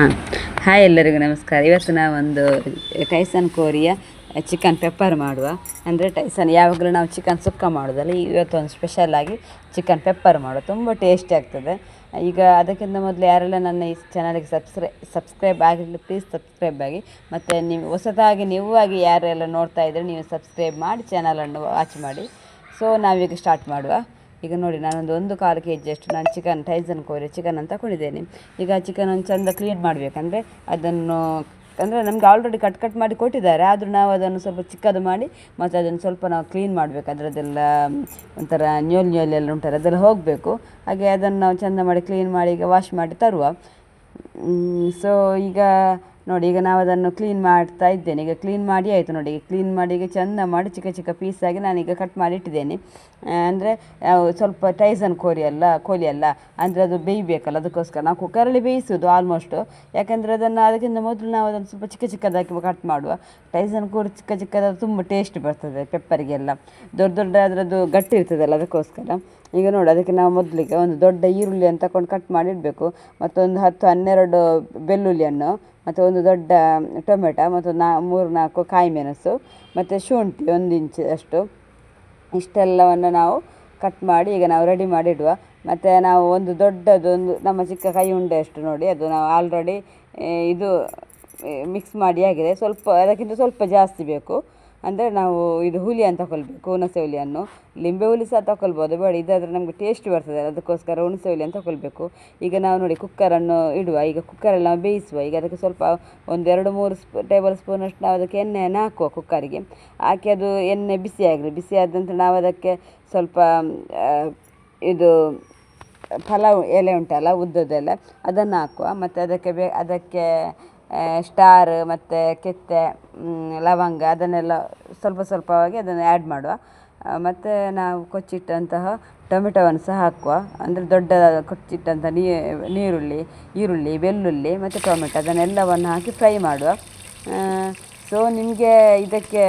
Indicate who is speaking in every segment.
Speaker 1: ಹಾಂ. ಹಾಯ್ ಎಲ್ಲರಿಗೂ ನಮಸ್ಕಾರ. ಇವತ್ತು ನಾವೊಂದು ಟೈಸನ್ ಕೋರಿಯ ಚಿಕನ್ ಪೆಪ್ಪರ್ ಮಾಡುವ. ಅಂದರೆ ಟೈಸನ್ ಯಾವಾಗಲೂ ನಾವು ಚಿಕನ್ ಸುಕ್ಕ ಮಾಡೋದಲ್ಲ ಇವತ್ತು ಒಂದು ಸ್ಪೆಷಲ್ ಆಗಿ ಚಿಕನ್ ಪೆಪ್ಪರ್ ಮಾಡುವ. ತುಂಬ ಟೇಸ್ಟಿ ಆಗ್ತದೆ. ಈಗ ಅದಕ್ಕಿಂತ ಮೊದಲು ಯಾರೆಲ್ಲ ನನ್ನ ಈ ಚಾನಲ್ಗೆ ಸಬ್ಸ್ಕ್ರೈ ಸಬ್ಸ್ಕ್ರೈಬ್ ಆಗಿರಲಿ ಪ್ಲೀಸ್ ಸಬ್ಸ್ಕ್ರೈಬ್ ಆಗಿ. ಮತ್ತು ನೀವು, ಹೊಸದಾಗಿ ನೀವು ಆಗಿ ಯಾರೆಲ್ಲ ನೋಡ್ತಾ ಇದ್ದರೆ ನೀವು ಸಬ್ಸ್ಕ್ರೈಬ್ ಮಾಡಿ ಚಾನಲನ್ನು ವಾಚ್ ಮಾಡಿ. ಸೊ ನಾವೀಗ ಸ್ಟಾರ್ಟ್ ಮಾಡುವ. ಈಗ ನೋಡಿ, ನಾನೊಂದು ಒಂದು ಕಾಲು ಕೆ ಜಿಯಷ್ಟು ನಾನು ಚಿಕನ್ ಟೈಸನ್ ಕೋರಿ ಚಿಕನ್ ಅಂತ ಕೊಡಿದ್ದೇನೆ. ಈಗ ಚಿಕನ್ ಒಂದು ಚಂದ ಕ್ಲೀನ್ ಮಾಡಬೇಕಂದ್ರೆ ಅದನ್ನು, ಅಂದರೆ ನಮಗೆ ಆಲ್ರೆಡಿ ಕಟ್ ಕಟ್ ಮಾಡಿ ಕೊಟ್ಟಿದ್ದಾರೆ. ಆದರೂ ನಾವು ಅದನ್ನು ಸ್ವಲ್ಪ ಚಿಕ್ಕದು ಮಾಡಿ, ಮತ್ತು ಅದನ್ನು ಸ್ವಲ್ಪ ನಾವು ಕ್ಲೀನ್ ಮಾಡಬೇಕು. ಅದರದ್ದೆಲ್ಲ ಒಂಥರ ನ್ಯೂಲ್ ನ್ಯೂಲ್ ಎಲ್ಲ ಉಂಟಲ್ಲ, ಅದೆಲ್ಲ ಹೋಗಬೇಕು. ಹಾಗೆ ಅದನ್ನು ನಾವು ಚಂದ ಮಾಡಿ ಕ್ಲೀನ್ ಮಾಡಿ ಈಗ ವಾಶ್ ಮಾಡಿ ತರುವ. ಸೊ ಈಗ ನೋಡಿ, ಈಗ ನಾವು ಅದನ್ನು ಕ್ಲೀನ್ ಮಾಡ್ತಾ ಇದ್ದೇನೆ. ಈಗ ಕ್ಲೀನ್ ಮಾಡಿ ಆಯಿತು ನೋಡಿ. ಕ್ಲೀನ್ ಮಾಡಿ, ಈಗ ಚೆಂದ ಮಾಡಿ ಚಿಕ್ಕ ಚಿಕ್ಕ ಪೀಸಾಗಿ ನಾನೀಗ ಕಟ್ ಮಾಡಿ ಇಟ್ಟಿದ್ದೇನೆ. ಅಂದರೆ ಸ್ವಲ್ಪ ಟೈಸನ್ ಕೋರಿ ಅಲ್ಲ ಕೋಳಿ ಅಲ್ಲ, ಅಂದರೆ ಅದು ಬೇಯಬೇಕಲ್ಲ, ಅದಕ್ಕೋಸ್ಕರ. ನಾವು ಕುಕ್ಕರಲ್ಲಿ ಬೇಯಿಸೋದು ಆಲ್ಮೋಸ್ಟು ಯಾಕಂದರೆ ಅದನ್ನು ಅದಕ್ಕಿಂತ ಮೊದಲು ನಾವು ಅದನ್ನು ಸ್ವಲ್ಪ ಚಿಕ್ಕ ಚಿಕ್ಕದಾಗಿ ಕಟ್ ಮಾಡುವ. ಟೈಸನ್ ಕೋರಿ ಚಿಕ್ಕ ಚಿಕ್ಕದಾದ ತುಂಬ ಟೇಸ್ಟ್ ಬರ್ತದೆ ಪೆಪ್ಪರಿಗೆಲ್ಲ ದೊಡ್ಡ ದೊಡ್ಡ ಅದರದ್ದು ಗಟ್ಟಿ ಇರ್ತದಲ್ಲ, ಅದಕ್ಕೋಸ್ಕರ. ಈಗ ನೋಡಿ, ಅದಕ್ಕೆ ನಾವು ಮೊದಲಿಗೆ ಒಂದು ದೊಡ್ಡ ಈರುಳ್ಳಿಯನ್ನು ತಗೊಂಡು ಕಟ್ ಮಾಡಿಡಬೇಕು ಮತ್ತೊಂದು ಹತ್ತು ಹನ್ನೆರಡು ಬೆಳ್ಳುಳ್ಳಿಯನ್ನು ಮತ್ತು ಒಂದು ದೊಡ್ಡ ಟೊಮೆಟೊ, ಮತ್ತು ನಾ, ಮೂರು ನಾಲ್ಕು ಕಾಯಿ ಮೆಣಸು ಮತ್ತು ಶುಂಠಿ ಒಂದು ಇಂಚ್ ಅಷ್ಟು. ಇಷ್ಟೆಲ್ಲವನ್ನು ನಾವು ಕಟ್ ಮಾಡಿ ಈಗ ನಾವು ರೆಡಿ ಮಾಡಿಡುವ. ಮತ್ತು ನಾವು ಒಂದು ದೊಡ್ಡದೊಂದು ನಮ್ಮ ಚಿಕ್ಕ ಕೈ ಉಂಡೆ ಅಷ್ಟು ನೋಡಿ, ಅದು ನಾವು ಆಲ್ರೆಡಿ ಇದು ಮಿಕ್ಸ್ ಮಾಡಿ ಆಗಿದೆ. ಸ್ವಲ್ಪ, ಅದಕ್ಕಿಂತ ಸ್ವಲ್ಪ ಜಾಸ್ತಿ ಬೇಕು. ಅಂದರೆ ನಾವು ಇದು ಹುಲಿ ಅಂತ ತಗೊಳ್ಬೇಕು ಹುಣಸೆ ಹುಲಿಯನ್ನು ಲಿಂಬೆ ಹುಲಿ ಸಹ ತಗೊಳ್ಬೋದು ಬೇಡ, ಇದಾದರೆ ನಮಗೆ ಟೇಸ್ಟ್ ಬರ್ತದೆ ಅದಕ್ಕೋಸ್ಕರ ಹುಣಸೆ ಅಂತ ತಗೊಳ್ಬೇಕು ಈಗ ನಾವು ನೋಡಿ ಕುಕ್ಕರನ್ನು ಇಡುವ, ಈಗ ಕುಕ್ಕರಲ್ಲಿ ನಾವು ಬೇಯಿಸುವ, ಈಗ ಅದಕ್ಕೆ ಸ್ವಲ್ಪ ಒಂದೆರಡು ಮೂರು ಸ್ಪೂ ಟೇಬಲ್ ಸ್ಪೂನಷ್ಟು ನಾವು ಅದಕ್ಕೆ ಎಣ್ಣೆಯನ್ನು ಹಾಕುವ ಕುಕ್ಕರಿಗೆ ಹಾಕಿ ಅದು ಎಣ್ಣೆ ಬಿಸಿ ಆಗಲಿ, ಬಿಸಿ ಆದ ನಾವು ಅದಕ್ಕೆ ಸ್ವಲ್ಪ ಇದು ಪಲಾವ್ ಎಲೆ ಉಂಟಲ್ಲ ಉದ್ದದೆಲ್ಲ ಅದನ್ನು ಹಾಕುವ. ಮತ್ತು ಅದಕ್ಕೆ ಬೇ, ಅದಕ್ಕೆ ಸ್ಟಾರ್ ಮತ್ತು ಕೆತ್ತೆ ಲವಂಗ ಅದನ್ನೆಲ್ಲ ಸ್ವಲ್ಪ ಸ್ವಲ್ಪವಾಗಿ ಅದನ್ನು ಆ್ಯಡ್ ಮಾಡುವ. ಮತ್ತು ನಾವು ಕೊಚ್ಚಿಟ್ಟಂತಹ ಟೊಮೆಟೊವನ್ನು ಸಹ ಹಾಕುವ. ಅಂದರೆ ದೊಡ್ಡ ಕೊಚ್ಚಿಟ್ಟಂಥ ನೀರುಳ್ಳಿ, ಈರುಳ್ಳಿ, ಬೆಳ್ಳುಳ್ಳಿ ಮತ್ತು ಟೊಮೆಟೊ ಅದನ್ನೆಲ್ಲವನ್ನು ಹಾಕಿ ಫ್ರೈ ಮಾಡುವ. ಸೊ ನಿಮಗೆ ಇದಕ್ಕೆ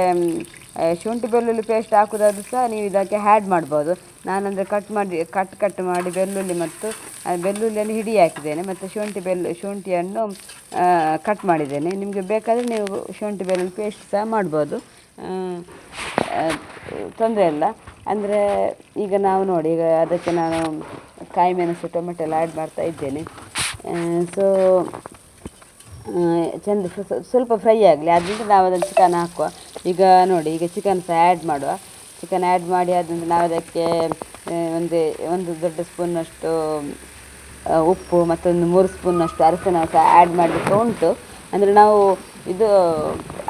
Speaker 1: ಶುಂಠಿ ಬೆಳ್ಳುಳ್ಳಿ ಪೇಸ್ಟ್ ಹಾಕೋದಾದ್ರೂ ಸಹ ನೀವು ಇದಕ್ಕೆ ಹ್ಯಾಡ್ ಮಾಡ್ಬೋದು. ನಾನಂದರೆ ಕಟ್ ಮಾಡಿ ಕಟ್ ಕಟ್ ಮಾಡಿ ಬೆಳ್ಳುಳ್ಳಿ ಮತ್ತು ಬೆಳ್ಳುಳ್ಳಿಯನ್ನು ಹಿಡಿ ಹಾಕಿದ್ದೇನೆ ಮತ್ತು ಶುಂಠಿ ಬೆಲ್ಲು ಶುಂಠಿಯನ್ನು ಕಟ್ ಮಾಡಿದ್ದೇನೆ. ನಿಮಗೆ ಬೇಕಾದರೆ ನೀವು ಶುಂಠಿ ಬೆಳ್ಳುಳ್ಳಿ ಪೇಸ್ಟ್ ಸಹ ಮಾಡ್ಬೋದು. ತೊಂದರೆ ಇಲ್ಲ. ಅಂದರೆ ಈಗ ನಾವು ನೋಡಿ, ಈಗ ಅದಕ್ಕೆ ನಾನು ಕಾಯಿ ಮೆಣಸು, ಟೊಮೆಟೊ ಎಲ್ಲ ಆ್ಯಡ್ ಮಾಡ್ತಾ ಇದ್ದೇನೆ. ಸೊ ಚೆಂದ ಸ್ವಲ್ಪ ಫ್ರೈ ಆಗಲಿ. ಅದರಿಂದ ನಾವು ಅದನ್ನು ಚಿಕನ್ ಹಾಕುವ. ಈಗ ನೋಡಿ, ಈಗ ಚಿಕನ್ ಸಹ ಆ್ಯಡ್ ಮಾಡುವ. ಚಿಕನ್ ಆ್ಯಡ್ ಮಾಡಿ ಆದ್ರಿಂದ ನಾವು ಅದಕ್ಕೆ ಒಂದು ಒಂದು ದೊಡ್ಡ ಸ್ಪೂನಷ್ಟು ಉಪ್ಪು ಮತ್ತೊಂದು ಮೂರು ಸ್ಪೂನಷ್ಟು ಅರಸಿನ ಸಹ ಆ್ಯಡ್ ಮಾಡಲಿಕ್ಕೆ ಉಂಟು. ಅಂದರೆ ನಾವು ಇದು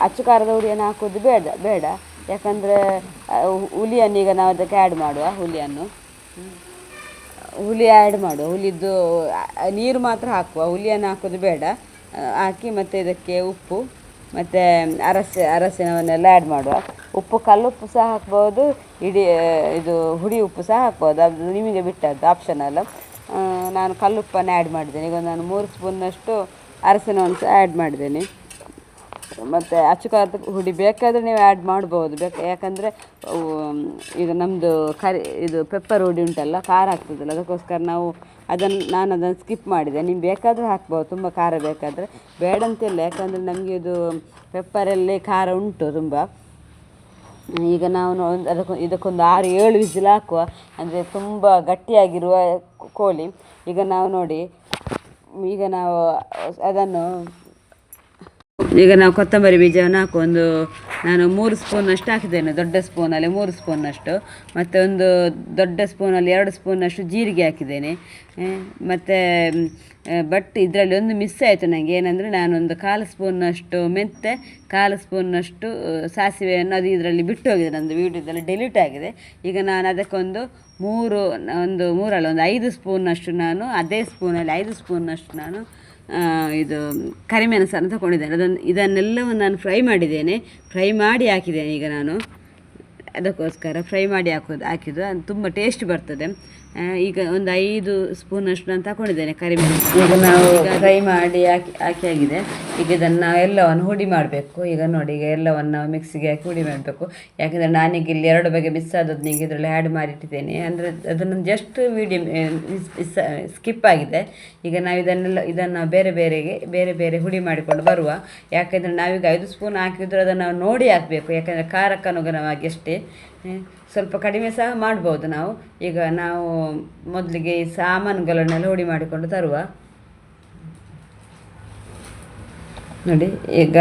Speaker 1: ಅಚ್ಚು ಖಾರದ ಹುಡಿಯನ್ನು ಹಾಕೋದು ಬೇಡ ಬೇಡ. ಯಾಕಂದರೆ ಹುಲಿಯನ್ನು ಈಗ ನಾವು ಅದಕ್ಕೆ ಆ್ಯಡ್ ಮಾಡುವ ಹುಲಿಯನ್ನು ಹುಲಿ ಆ್ಯಡ್ ಮಾಡುವ. ಹುಲಿದ್ದು ನೀರು ಮಾತ್ರ ಹಾಕುವ. ಹುಲಿಯನ್ನು ಹಾಕೋದು ಬೇಡ. ಹಾಕಿ ಮತ್ತು ಇದಕ್ಕೆ ಉಪ್ಪು, ಮತ್ತು ಅರಸೆ, ಅರಸಿನವನ್ನೆಲ್ಲ ಆ್ಯಡ್ ಮಾಡುವ. ಉಪ್ಪು ಕಲ್ಲುಪ್ಪು ಸಹ ಹಾಕ್ಬೋದು, ಇಡೀ ಇದು ಹುಡಿ ಉಪ್ಪು ಸಹ ಹಾಕ್ಬೋದು. ಅದು ನಿಮಗೆ ಬಿಟ್ಟದ್ದು ಆಪ್ಷನಲ್ಲ ನಾನು ಕಲ್ಲುಪ್ಪನ್ನು ಆ್ಯಡ್ ಮಾಡಿದ್ದೇನೆ. ಈಗ ನಾನು ಮೂರು ಸ್ಪೂನ್ನಷ್ಟು ಅರಸಿನವನ್ನು ಸಹ ಆ್ಯಡ್ ಮಾಡಿದ್ದೇನೆ. ಮತ್ತು ಅಚ್ಚು ಖಾರದ ಹುಡಿ ಬೇಕಾದರೆ ನೀವು ಆ್ಯಡ್ ಮಾಡ್ಬೋದು. ಬೇಕು ಯಾಕಂದರೆ ಈಗ ನಮ್ಮದು ಕರಿ, ಇದು ಪೆಪ್ಪರ್ ಹುಡಿ ಉಂಟಲ್ಲ, ಖಾರ ಆಗ್ತದಲ್ಲ, ಅದಕ್ಕೋಸ್ಕರ ನಾವು ಅದನ್ನು ನಾನು ಅದನ್ನು ಸ್ಕಿಪ್ ಮಾಡಿದೆ. ನೀವು ಬೇಕಾದರೂ ಹಾಕ್ಬೋದು, ತುಂಬ ಖಾರ ಬೇಕಾದರೆ. ಬೇಡ ಅಂತಿಲ್ಲ, ಯಾಕಂದರೆ ನಮಗೆ ಇದು ಪೆಪ್ಪರಲ್ಲಿ ಖಾರ ಉಂಟು ತುಂಬ. ಈಗ ನಾವು ಅದಕ್ಕೆ ಇದಕ್ಕೊಂದು ಆರು ಏಳು ವಿಸಿಲ್ ಹಾಕುವ. ಅಂದರೆ ತುಂಬ ಗಟ್ಟಿಯಾಗಿರುವ ಕೋಳಿ. ಈಗ ನಾವು ನೋಡಿ, ಈಗ ನಾವು ಅದನ್ನು ಈಗ ನಾವು ಕೊತ್ತಂಬರಿ ಬೀಜವನ್ನು ಹಾಕೊಂದು ನಾನು ಮೂರು ಸ್ಪೂನಷ್ಟು ಹಾಕಿದ್ದೇನೆ, ದೊಡ್ಡ ಸ್ಪೂನಲ್ಲಿ ಮೂರು ಸ್ಪೂನಷ್ಟು ಮತ್ತು ಒಂದು ದೊಡ್ಡ ಸ್ಪೂನಲ್ಲಿ ಎರಡು ಸ್ಪೂನಷ್ಟು ಜೀರಿಗೆ ಹಾಕಿದ್ದೇನೆ. ಮತ್ತು ಬಟ್ ಇದರಲ್ಲಿ ಒಂದು ಮಿಸ್ ಆಯಿತು ನನಗೆ ಏನಂದರೆ ನಾನೊಂದು ಕಾಲು ಸ್ಪೂನಷ್ಟು ಮೆಂತೆ ಕಾಲು ಸ್ಪೂನಷ್ಟು ಸಾಸಿವೆಯನ್ನು ಅದು ಇದರಲ್ಲಿ ಬಿಟ್ಟು ಹೋಗಿದೆ ನಂದು ವೀಡಿಯೋದಲ್ಲಿ ಡೆಲೀಟ್ ಆಗಿದೆ. ಈಗ ನಾನು ಅದಕ್ಕೊಂದು ಮೂರು, ಒಂದು ಮೂರಲ್ಲ, ಒಂದು ಐದು ಸ್ಪೂನಷ್ಟು ನಾನು, ಅದೇ ಸ್ಪೂನಲ್ಲಿ ಐದು ಸ್ಪೂನಷ್ಟು ನಾನು ಇದು ಕರಿಮೆಣಸನ್ನು ತಗೊಂಡಿದ್ದೇನೆ. ಅದನ್ನು ಇದನ್ನೆಲ್ಲವನ್ನು ನಾನು ಫ್ರೈ ಮಾಡಿದ್ದೇನೆ. ಫ್ರೈ ಮಾಡಿ ಹಾಕಿದ್ದೇನೆ ಈಗ ನಾನು. ಅದಕ್ಕೋಸ್ಕರ ಫ್ರೈ ಮಾಡಿ ಹಾಕೋದು ಹಾಕಿದ್ದು. ಅದು ತುಂಬ ಟೇಸ್ಟ್ ಬರ್ತದೆ. ಈಗ ಒಂದು ಐದು ಸ್ಪೂನಷ್ಟು ನಾನು ತಗೊಂಡಿದ್ದೇನೆ ಕರಿಮೆಣಸು ಈಗ ನಾವು ಫ್ರೈ ಮಾಡಿ ಹಾಕಿ ಹಾಕಿ ಆಗಿದೆ. ಈಗ ಇದನ್ನು ಎಲ್ಲವನ್ನು ಹುಡಿ ಮಾಡಬೇಕು. ಈಗ ನೋಡಿ ಈಗ ಎಲ್ಲವನ್ನು ಮಿಕ್ಸಿಗೆ ಹಾಕಿ ಹುಡಿ ಮಾಡಬೇಕು. ಯಾಕೆಂದರೆ ನಾನೀಗ ಇಲ್ಲಿ ಎರಡು ಬಗೆ ಮಿಸ್ ಆದದ್ದು ಈಗ ಇದರಲ್ಲಿ ಆ್ಯಡ್ ಮಾಡಿಟ್ಟಿದ್ದೇನೆ. ಅಂದರೆ ಅದನ್ನು ಜಸ್ಟ್ ಮೀಡಿಯಮ್ ಸ್ಕಿಪ್ ಆಗಿದೆ. ಈಗ ನಾವು ಇದನ್ನೆಲ್ಲ ಇದನ್ನು ಬೇರೆ ಬೇರೆಗೆ ಬೇರೆ ಬೇರೆ ಹುಡಿ ಮಾಡಿಕೊಂಡು ಬರುವ. ಯಾಕೆಂದರೆ ನಾವೀಗ ಐದು ಸ್ಪೂನ್ ಹಾಕಿದ್ರು ಅದನ್ನು ನಾವು ನೋಡಿ ಹಾಕಬೇಕು. ಯಾಕೆಂದರೆ ಖಾರಕ್ಕನುಗುಣವಾಗಿ ಅಷ್ಟೇ. ಸ್ವಲ್ಪ ಕಡಿಮೆ ಸಹ ಮಾಡ್ಬೋದು ನಾವು. ಈಗ ನಾವು ಮೊದಲಿಗೆ ಈ ಸಾಮಾನುಗಳನ್ನೆಲ್ಲ ಹುಡಿ ಮಾಡಿಕೊಂಡು ತರುವ. ನೋಡಿ, ಈಗ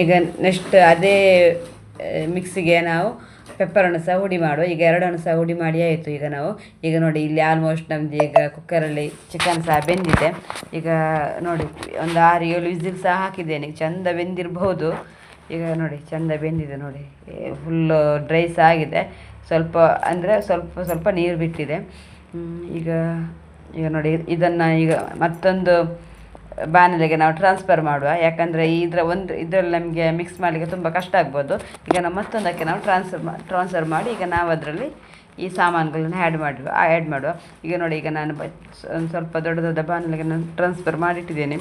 Speaker 1: ಈಗ ನೆಕ್ಸ್ಟ್ ಅದೇ ಮಿಕ್ಸಿಗೆ ನಾವು ಪೆಪ್ಪರನ್ನು ಸಹ ಹುಡಿ ಮಾಡುವ. ಈಗ ಎರಡನ್ನು ಸಹ ಹುಡಿ ಮಾಡಿ ಆಯಿತು ಈಗ ನಾವು. ಈಗ ನೋಡಿ, ಇಲ್ಲಿ ಆಲ್ಮೋಸ್ಟ್ ನಮ್ದು ಈಗ ಕುಕ್ಕರಲ್ಲಿ ಚಿಕನ್ ಸಹ ಬೆಂದಿದೆ. ಈಗ ನೋಡಿ, ಒಂದು ಆರು ಏಳು ವಿಸಿಲ್ ಸಹ ಹಾಕಿದ್ದೇನೆ. ಚೆಂದ ಬೆಂದಿರಬಹುದು. ಈಗ ನೋಡಿ, ಚೆಂದ ಬೆಂದಿದೆ ನೋಡಿ. ಫುಲ್ಲು ಡ್ರೈಸ್ ಆಗಿದೆ. ಸ್ವಲ್ಪ ಅಂದರೆ ಸ್ವಲ್ಪ ಸ್ವಲ್ಪ ನೀರು ಬಿಟ್ಟಿದೆ. ಈಗ ಈಗ ನೋಡಿ, ಇದನ್ನು ಈಗ ಮತ್ತೊಂದು ಬಾಣಲೆಗೆ ನಾವು ಟ್ರಾನ್ಸ್ಫರ್ ಮಾಡುವ. ಯಾಕಂದರೆ ಇದರ ಒಂದು, ಇದರಲ್ಲಿ ನಮಗೆ ಮಿಕ್ಸ್ ಮಾಡಲಿಕ್ಕೆ ತುಂಬ ಕಷ್ಟ ಆಗ್ಬೋದು. ಈಗ ನಾವು ಮತ್ತೊಂದಕ್ಕೆ ನಾವು ಟ್ರಾನ್ಸ್ಫರ್ ಮಾ ಟ್ರಾನ್ಸ್ಫರ್ ಮಾಡಿ ಈಗ ನಾವು ಅದರಲ್ಲಿ ಈ ಸಾಮಾನುಗಳನ್ನ ಆ್ಯಡ್ ಮಾಡುವ ಆ್ಯಡ್ ಮಾಡುವ. ಈಗ ನೋಡಿ, ಈಗ ನಾನು ಸ್ವಲ್ಪ ದೊಡ್ಡ ದೊಡ್ಡ ಬಾಣಲೆಗೆ ನಾನು ಟ್ರಾನ್ಸ್ಫರ್ ಮಾಡಿಟ್ಟಿದ್ದೇನೆ.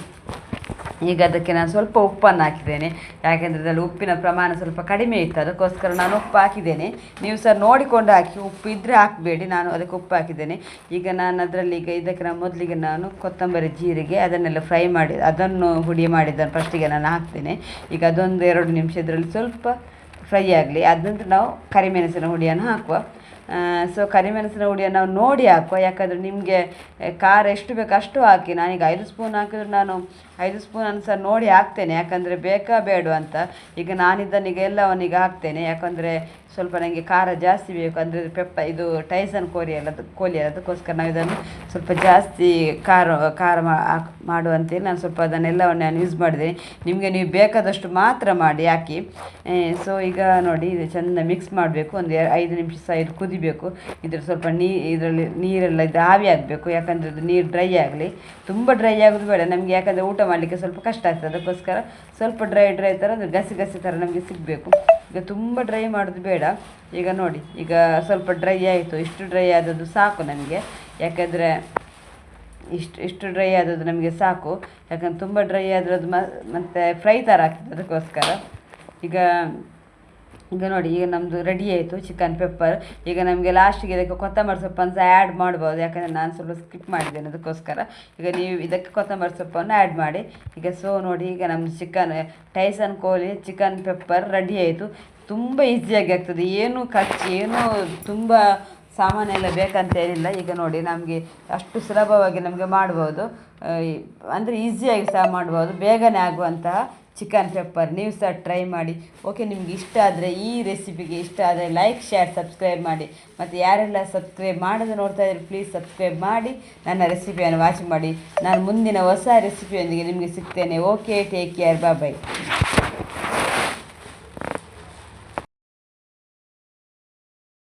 Speaker 1: ಈಗ ಅದಕ್ಕೆ ನಾನು ಸ್ವಲ್ಪ ಉಪ್ಪನ್ನು ಹಾಕಿದ್ದೇನೆ. ಯಾಕೆಂದರೆ ಅದರಲ್ಲಿ ಉಪ್ಪಿನ ಪ್ರಮಾಣ ಸ್ವಲ್ಪ ಕಡಿಮೆ ಇತ್ತು. ಅದಕ್ಕೋಸ್ಕರ ನಾನು ಉಪ್ಪು ಹಾಕಿದ್ದೇನೆ. ನೀವು ಸಹ ನೋಡಿಕೊಂಡು ಹಾಕಿ. ಉಪ್ಪು ಇದ್ದರೆ ಹಾಕಬೇಡಿ. ನಾನು ಅದಕ್ಕೆ ಉಪ್ಪು ಹಾಕಿದ್ದೇನೆ. ಈಗ ನಾನು ಅದರಲ್ಲಿ ಈಗ ಇದಕ್ಕೆ ನಾನು ಮೊದಲಿಗೆ ನಾನು ಕೊತ್ತಂಬರಿ ಜೀರಿಗೆ ಅದನ್ನೆಲ್ಲ ಫ್ರೈ ಮಾಡಿ, ಅದನ್ನು ಹುಡಿ ಮಾಡಿದ್ದನ್ನು ಫಸ್ಟಿಗೆ ನಾನು ಹಾಕ್ತೇನೆ. ಈಗ ಅದೊಂದು ಎರಡು ನಿಮಿಷ ಇದರಲ್ಲಿ ಸ್ವಲ್ಪ ಫ್ರೈ ಆಗಲಿ. ಅದ ನಂತರ ನಾವು ಕರಿಮೆಣಸಿನ ಹುಡಿಯನ್ನು ಹಾಕುವ. ಸೊ ಕರಿಮೆಣಸಿನ ಹುಡಿಯನ್ನು ನಾವು ನೋಡಿ ಹಾಕುವ. ಯಾಕಂದರೆ ನಿಮಗೆ ಖಾರ ಎಷ್ಟು ಬೇಕು ಅಷ್ಟು ಹಾಕಿ. ನಾನೀಗ ಐದು ಸ್ಪೂನ್ ಹಾಕಿದ್ರೆ ನಾನು ಐದು ಸ್ಪೂನನ್ನು ಸಹ ನೋಡಿ ಹಾಕ್ತೇನೆ. ಯಾಕಂದರೆ ಬೇಕಾ ಬೇಡ ಅಂತ. ಈಗ ನಾನಿದ್ದನ್ನೀಗ ಎಲ್ಲವನ್ನೀಗ ಹಾಕ್ತೇನೆ. ಯಾಕಂದರೆ ಸ್ವಲ್ಪ ನನಗೆ ಖಾರ ಜಾಸ್ತಿ ಬೇಕು. ಅಂದರೆ ಪೆಪ್ಪ, ಇದು ಟೈಸನ್ ಕೋರಿ ಅಲ್ಲ ಅದು ಕೋಳಿ ಅಲ್ಲ ಅದಕ್ಕೋಸ್ಕರ ನಾವು ಇದನ್ನು ಸ್ವಲ್ಪ ಜಾಸ್ತಿ ಖಾರ ಖಾರ ಮಾಡುವಂತೆ ನಾನು ಸ್ವಲ್ಪ ಅದನ್ನೆಲ್ಲವನ್ನು ನಾನು ಯೂಸ್ ಮಾಡಿದೆ. ನಿಮಗೆ ನೀವು ಬೇಕಾದಷ್ಟು ಮಾತ್ರ ಮಾಡಿ, ಹಾಕಿ. ಸೊ ಈಗ ನೋಡಿ, ಇದು ಚೆಂದ ಮಿಕ್ಸ್ ಮಾಡಬೇಕು. ಒಂದು ಐದು ನಿಮಿಷ ಇದು ಕುದಿಬೇಕು. ಇದ್ರ ಸ್ವಲ್ಪ ನೀ, ಇದರಲ್ಲಿ ನೀರೆಲ್ಲ ಇದು ಆವಿ ಆಗಬೇಕು. ಯಾಕಂದರೆ ಅದು ನೀರು ಡ್ರೈ ಆಗಲಿ. ತುಂಬ ಡ್ರೈ ಆಗೋದು ಬೇಡ. ನಮಗೆ ಯಾಕಂದರೆ ಊಟ ಮಾಡಲಿಕ್ಕೆ ಸ್ವಲ್ಪ ಕಷ್ಟ ಆಗ್ತದೆ. ಅದಕ್ಕೋಸ್ಕರ ಸ್ವಲ್ಪ ಡ್ರೈ ಡ್ರೈ ಥರ ಗಸಿ ಗಸಿ ಥರ ನಮಗೆ ಸಿಗಬೇಕು. ಈಗ ತುಂಬ ಡ್ರೈ ಮಾಡೋದು ಬೇಡ. ಈಗ ನೋಡಿ, ಈಗ ಸ್ವಲ್ಪ ಡ್ರೈ ಆಯಿತು. ಇಷ್ಟು ಡ್ರೈ ಆದದ್ದು ಸಾಕು ನಮಗೆ. ಯಾಕೆಂದರೆ ಇಷ್ಟು ಇಷ್ಟು ಡ್ರೈ ಆದದ್ದು ನಮಗೆ ಸಾಕು. ಯಾಕಂದ್ರೆ ತುಂಬ ಡ್ರೈ ಆದರೆ ಅದು ಮತ್ತೆ ಫ್ರೈ ಥರ ಆಗ್ತದೆ ಅದಕ್ಕೋಸ್ಕರ. ಈಗ ಈಗ ನೋಡಿ, ಈಗ ನಮ್ಮದು ರೆಡಿ ಆಯಿತು ಚಿಕನ್ ಪೆಪ್ಪರ್ ಈಗ ನಮಗೆ ಲಾಸ್ಟಿಗೆ ಇದಕ್ಕೆ ಕೊತ್ತಂಬರಿ ಸೊಪ್ಪನ್ನು ಸಹ ಆ್ಯಡ್ ಮಾಡ್ಬೋದು. ಯಾಕಂದರೆ ನಾನು ಸ್ವಲ್ಪ ಸ್ಕಿಪ್ ಮಾಡಿದ್ದೇನೆ ಅದಕ್ಕೋಸ್ಕರ. ಈಗ ನೀವು ಇದಕ್ಕೆ ಕೊತ್ತಂಬರಿ ಸೊಪ್ಪನ್ನು ಆ್ಯಡ್ ಮಾಡಿ. ಈಗ ಸೊ ನೋಡಿ, ಈಗ ನಮ್ಮದು ಚಿಕನ್ ಟೈಸನ್ ಕೋಳಿ ಚಿಕನ್ ಪೆಪ್ಪರ್ ರೆಡಿ ಆಯಿತು. ತುಂಬ ಈಸಿಯಾಗಿ ಆಗ್ತದೆ. ಏನು ಖರ್ಚು, ಏನು ತುಂಬ ಸಾಮಾನೆಲ್ಲ ಬೇಕಂತ ಏನಿಲ್ಲ. ಈಗ ನೋಡಿ, ನಮಗೆ ಅಷ್ಟು ಸುಲಭವಾಗಿ ನಮಗೆ ಮಾಡ್ಬೋದು. ಅಂದರೆ ಈಸಿಯಾಗಿ ಸಹ ಮಾಡ್ಬೋದು. ಬೇಗನೆ ಆಗುವಂತಹ ಚಿಕನ್ ಪೆಪ್ಪರ್, ನೀವು ಸಹ ಟ್ರೈ ಮಾಡಿ. ಓಕೆ ನಿಮ್ಗೆ ಇಷ್ಟ ಆದರೆ ಈ ರೆಸಿಪಿಗೆ ಇಷ್ಟ ಆದರೆ ಲೈಕ್ ಶೇರ್ ಸಬ್ಸ್ಕ್ರೈಬ್ ಮಾಡಿ. ಮತ್ತು ಯಾರೆಲ್ಲ ಸಬ್ಸ್ಕ್ರೈಬ್ ಮಾಡೋದು ನೋಡ್ತಾ ಇದ್ರೆ ಪ್ಲೀಸ್ ಸಬ್ಸ್ಕ್ರೈಬ್ ಮಾಡಿ. ನನ್ನ ರೆಸಿಪಿಯನ್ನು ವಾಚ್ ಮಾಡಿ. ನಾನು ಮುಂದಿನ ಹೊಸ ರೆಸಿಪಿಯೊಂದಿಗೆ ನಿಮಗೆ ಸಿಗ್ತೇನೆ. Okay take care bye